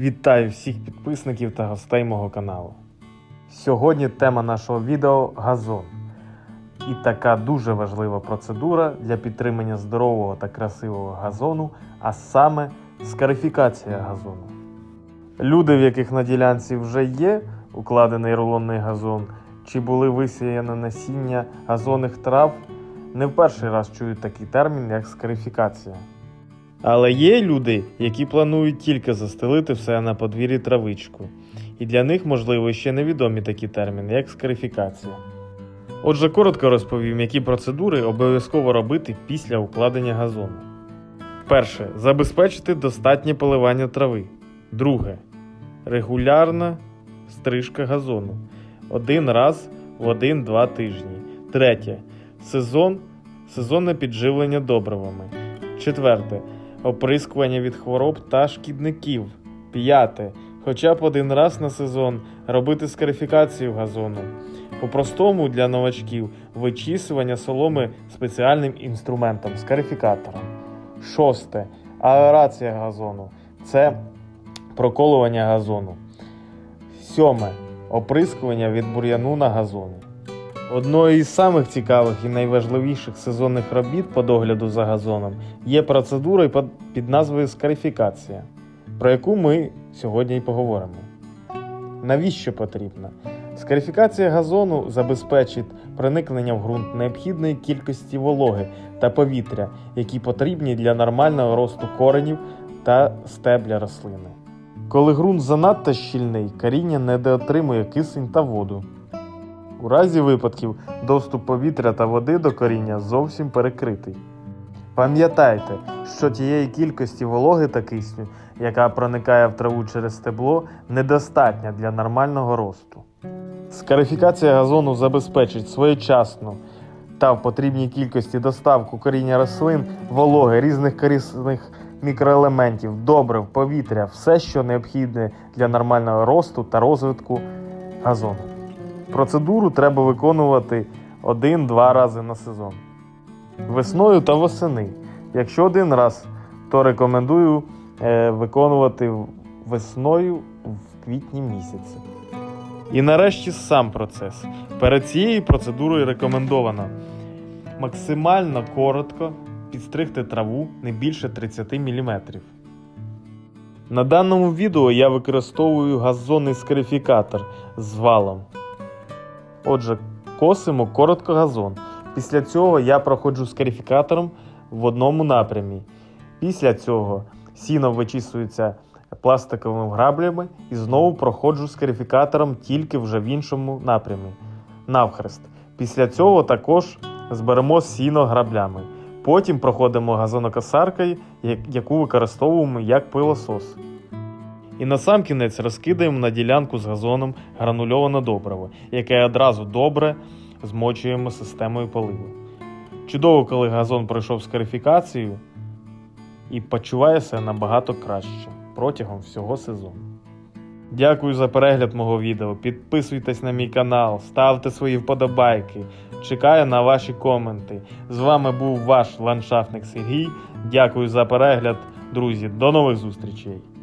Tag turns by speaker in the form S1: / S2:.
S1: Вітаю всіх підписників та гостей мого каналу. Сьогодні тема нашого відео газон. І така дуже важлива процедура для підтримання здорового та красивого газону, а саме скарифікація газону. Люди, в яких на ділянці вже є укладений рулонний газон, чи були висіяне насіння газонних трав, не в перший раз чують такий термін, як скарифікація. Але є люди, які планують тільки застелити все на подвір'ї травичку, і для них, можливо, ще невідомі такі терміни, як скарифікація. Отже, коротко розповім, які процедури обов'язково робити після укладення газону. Перше. Забезпечити достатнє поливання трави. Друге. Регулярна стрижка газону. Один раз в 1-2 тижні. Третє. Сезон. Сезонне підживлення добривами. Четверте. Оприскування від хвороб та шкідників. П'яте. Хоча б один раз на сезон робити скарифікацію газону. По-простому для новачків вичісування соломи спеціальним інструментом скарифікатором. Шосте. Аерація газону. Це проколування газону. Сьоме. Оприскування від бур'яну на газоні. Одною із самих цікавих і найважливіших сезонних робіт по догляду за газоном є процедура під- назвою скарифікація, про яку ми сьогодні і поговоримо. Навіщо потрібна? Скарифікація газону забезпечить проникнення в ґрунт необхідної кількості вологи та повітря, які потрібні для нормального росту коренів та стебля рослини. Коли ґрунт занадто щільний, коріння недоотримує кисень та воду. У разі випадків доступ повітря та води до коріння зовсім перекритий. Пам'ятайте, що тієї кількості вологи та кисню, яка проникає в траву через стебло, недостатня для нормального росту. Скарифікація газону забезпечить своєчасну та в потрібній кількості доставку коріння рослин, вологи, різних корисних мікроелементів, добрив, повітря, все, що необхідне для нормального росту та розвитку газону. Процедуру треба виконувати один-два рази на сезон. Весною та восени. Якщо один раз, то рекомендую е, виконувати весною в квітні місяці. І нарешті сам процес. Перед цією процедурою рекомендовано максимально коротко підстригти траву не більше 30 мм. На даному відео я використовую газонний скарифікатор з валом. Отже, косимо коротко газон. Після цього я проходжу скарифікатором в одному напрямі. Після цього сіно вичісується пластиковими граблями і знову проходжу скарифікатором тільки вже в іншому напрямі. Навхрест. Після цього також зберемо сіно граблями. Потім проходимо газонокосаркою, яку використовуємо як пилосос. І на сам кінець розкидаємо на ділянку з газоном гранульоване добриво, яке одразу добре змочуємо системою поливу. Чудово, коли газон пройшов скарифікацію і почуває себе набагато краще протягом всього сезону. Дякую за перегляд мого відео. Підписуйтесь на мій канал, ставте свої вподобайки. Чекаю на ваші коменти. З вами був ваш ландшафтник Сергій. Дякую за перегляд, друзі. До нових зустрічей!